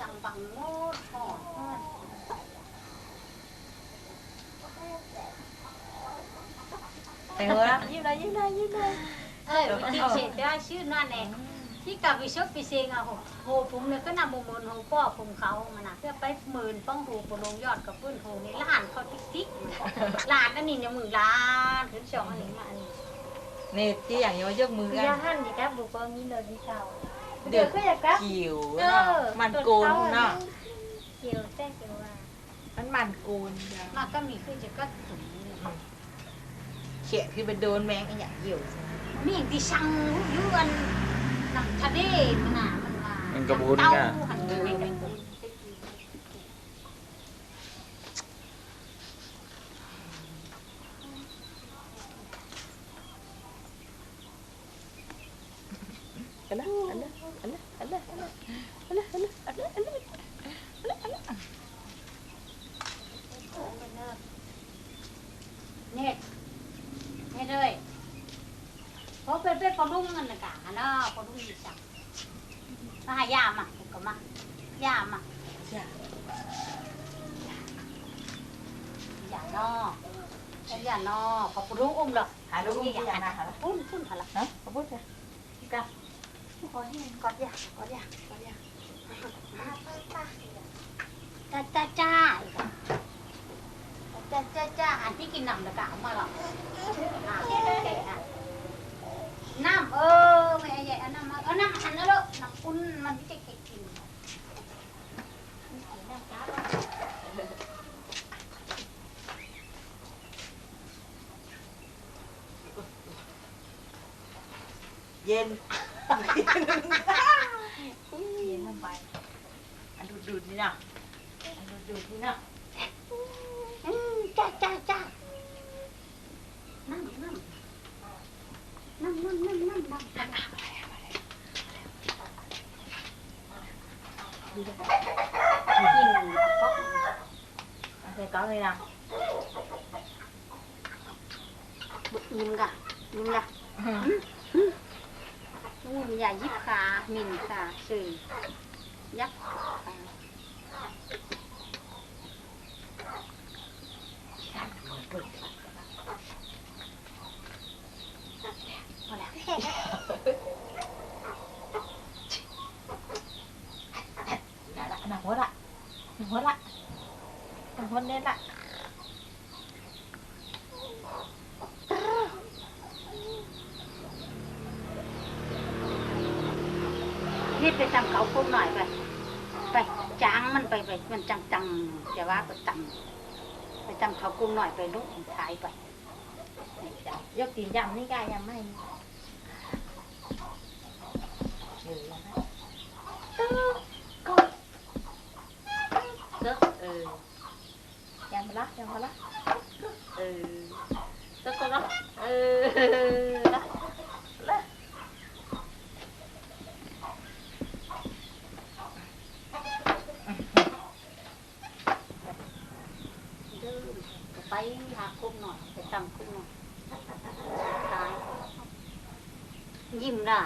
สั่งบังโมดหอดไปเถอยิ้มเลยยิ้มเลยยิ้มเลยเอ้ยที่เฉดได้ชื่อนั่นเองที่กับวิชบปีเซงอะโหโหผมเนี่ยก็นำมุมมนโหป้อผมเขามันนะเพื่อไปหมื่นป้องหูปลงยอดกับพื้นโหนี่ล้านเขาติ๊กติ๊กล้านนั่นนี่เนี่ยมือล้านถึงสองอันนี้มาอันนี้นี่ที่อย่างนี้ว่ายกมือกัอยานหันดีครับบุกมีเลยดีเก่า เดืเดี๋อยวก็อยากครับจิ๋วเอเนาะอมันโกนเนาะเกี่ยวแท้เกี่ยวว่ามันมันโกนจ้ะมาก็มีคือจะก็ถุงเขียคือไปโดนแมงอย่างเหี่ยวมีอย่างที่ช่างอยู่อันน้ำทะเลมันน่ะมันว่ามันกระพุ้นเต้าน่ะหันไปในกระพุ้นอันนั้นอันนั้นอั นี่นี่เลยเพราะเป็นเป็นปลาดุ้งเงินกะนาปลาดุ้งอีจังมาหายามาผมก็มายามาย่านอย่านอกขอบคุณทุอุ้มเลยหาลูกอุ้มอย่ามาหาลูกอุ้นปุ้นหาละขอบคุณจ้ะกับ Cordia, cordia, cordia. Cha cha cha. Cha cha cha, anh thích nằm được cả mà lọ. Nằm ơ, mẹ vậy anh ăn nó đâu, nằm un mà cái cái cái. Nằm cá Nhìn làm bài Anh đụt đụt đi nào Anh đụt đụt đi nào Cha cha cha Năm năm Năm năm năm năm năm Năm năm có đây nào Nhìn cả Nhìn cả นู่นอย่ายิบขาหมิ่นขาสื่อยักขาพอแล้วละหัวละหัวละหัวเน้นละ นี่ไปทำเขาคุ้มหน่อยไป ไปจ้างมันไปไป มันจังจังจะว่าไปจังไปทำเขาคุ้มหน่อยไปลูกท้ายไป ยกตีนยำนี่กายยำไม่หนึ่งละนะเด้อเออยำมาละยำมาละเออตึ๊กตึ๊กละเออละละ เด้อไปหาคุ้มหน่อยไปทำคุ้มหน่อยท้ายยิ้มด่ะ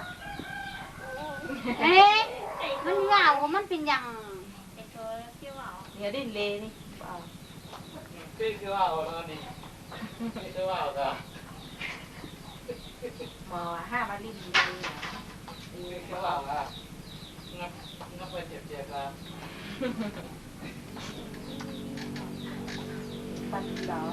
เอ๊ะมันยาวว่ามันเป็นอย่างเดี๋ยวดิ้นเลนี่เอาพี่คือว่าเอาแล้วนี่พี่คือว่าเอาจ้ะหมอห้ามาลิ้นเลยพี่คือว่าเอาละงับงับไปเจ็บเจ็บละปันเหรอ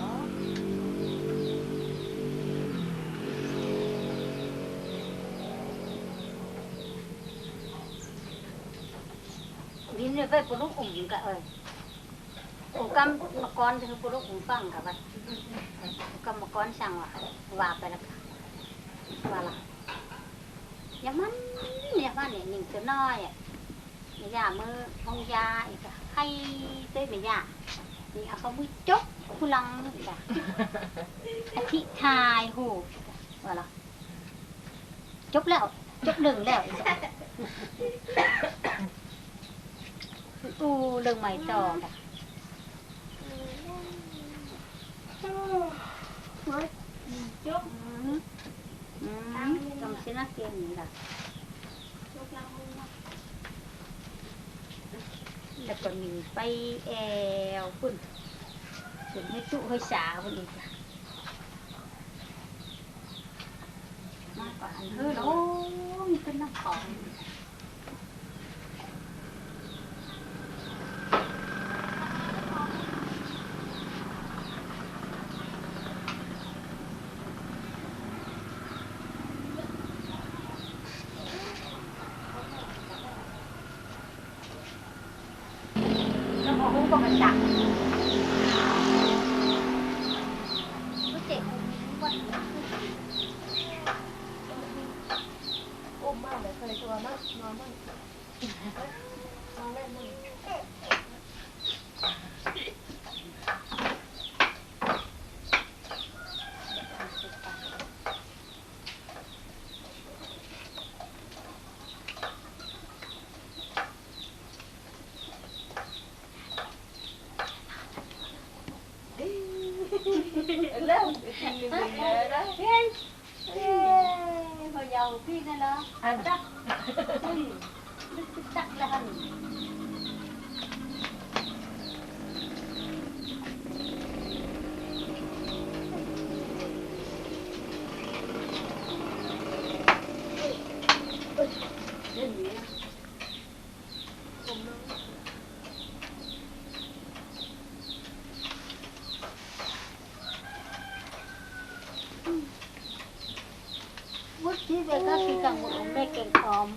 ดินเนี่ยไปปลุกอุ่มกะเอ้ยอุกำมากรถึงปลุกอุ่มฟังกะไปอุกำมากรสั่งว่าว่าไปแล้วกะว่าละอย่ามันเนี่ยว่าเนี่ยหนึ่งตัวน้อยอะมียยามือมองยาอีกอะให้เต้ยไปยานี่เอาเขามือจกคุลังอีกอะอธิทายหูว่าละจบแล้วจบหนึ่งแล้ว กอะอูเรื่องใหม่ต่อค่ะจบอืมอืมกำชินักเกมนี่ล่ะยกลังมือมาแล้วก็หนีไปแอวพุ่นถึงให้จุให้สาพุ่นอีกจ้ะมากกว่าอันเฮ้ยโอ้ยเป็นน้ำของ แล้วพอหูก็มาจับรู้เจ็บหูวัน อุ้มมากเลยเค ยพอยาวพี่นั่นเหรอ อันดัก เฮ้ยนึกจักแล้วหัน เล่นนี้ วุ้ที่ เด็กก็คือกังวลแม่เก่งออม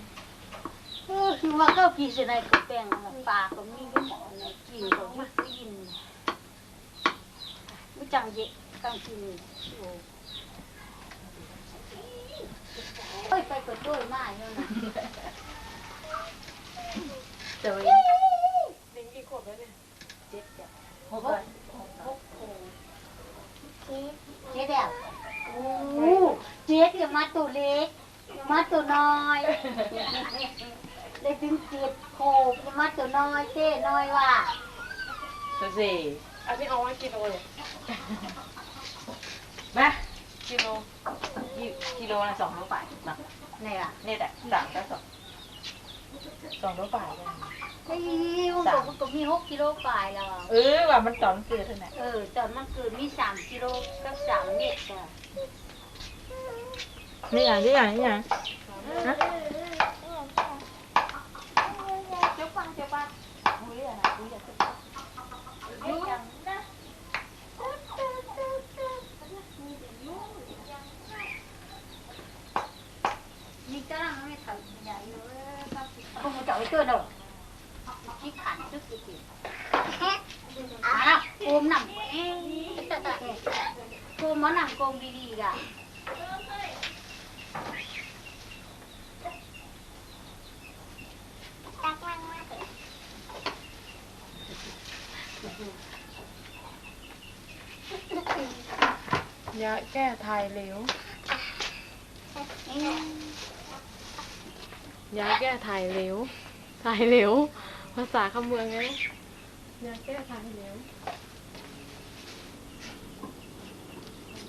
เออคือว่าก็พี่สิไหนก็แป้งละปลาก็มีก็หมอในกินก็ม่กินไม่จังเยะกังกินโอ้เฮ้ยไปกดด้วยมาเยอะนะเจอลิงกี่ขวบแล้วเนี่ยเจ็ดเจ้ะหกหกหกเจ๊เดียวโอ้เจ๊อย่า มาตัวเล็กอย่ามาตัวน้อยเลยถึงเจ็ดโคบอย่ามาตัวน้อยเจ๊น้อยว่ะตัวสี่อันนี้เอาไว้กิโลเลยมากิโลกิกิโลละสองโลไปมาไหนล่ะเนี่ยแหละสามก็สองสองโลไปเลยเฮ้ยมันบอกว่าก็มีหกกิโลปลายแล้วอะเออว่ามันตอนเกิดเท่านั้นเออตอนมันเกิดมีสามกิโลกับสามเมตรจ้ะ นี่อย่างนี่อย่างนี่อย่างเจ้าฟังเจ้าฟังคุยอะไรคุยอะไร ยุ่งนะ นี่ก็นั่งไม่ทำใหญ่เลยครับคงมาจ่อยตัวเดียวที่ขันซึกอีกอะโกมหนังเอ๊ะโกมมาหนังโกมดีๆอะ ยา แก้ทายเหลวยาแก้ถ่ายเหลวถ่ายเหลวภาษาคำเมืองไงยาแก้ถ่ายเหลว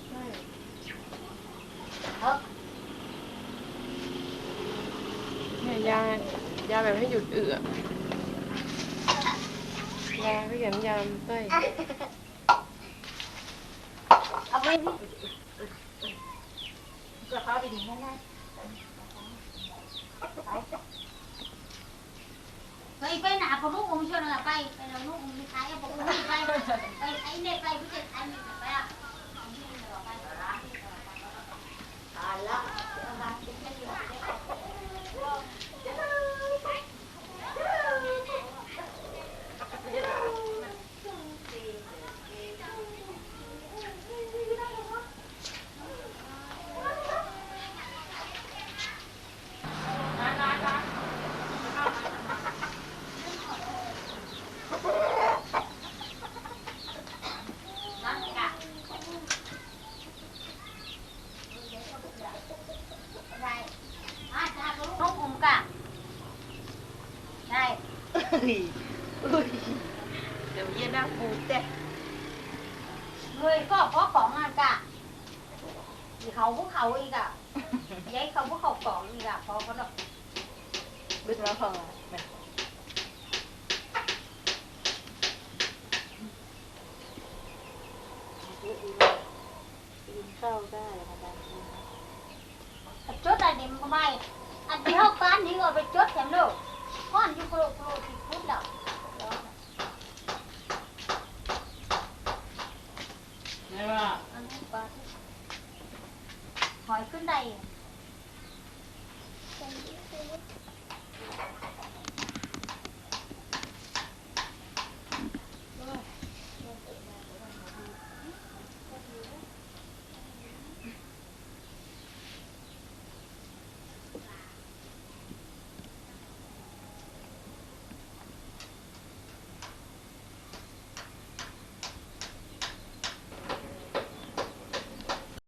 ใช่เนี่ยยายาแบบให้หยุดเอือยาเขาเขียนยาม ไส้เอาไว้นี่ก็เขาดีง่ายไปไปหนาพอลูกอมชวนอะไปไปเราลูกอมไม่ขายอะบอกไปไปไปไอ้เนี่ยไปพี่เจ็ดการไปอะตายละ ของอีหลับพอเขาหรอกบึกแล้วพอกินข้าวได้ค่ะอาจารย์จดอะไรมันก็ไม่อันที่เขาปานนี่ก็ไปจดแถมดูก้อนที่โปรโปรติดพุทธแล้วไม่ว่าหอยขึ้นได้ Thank you.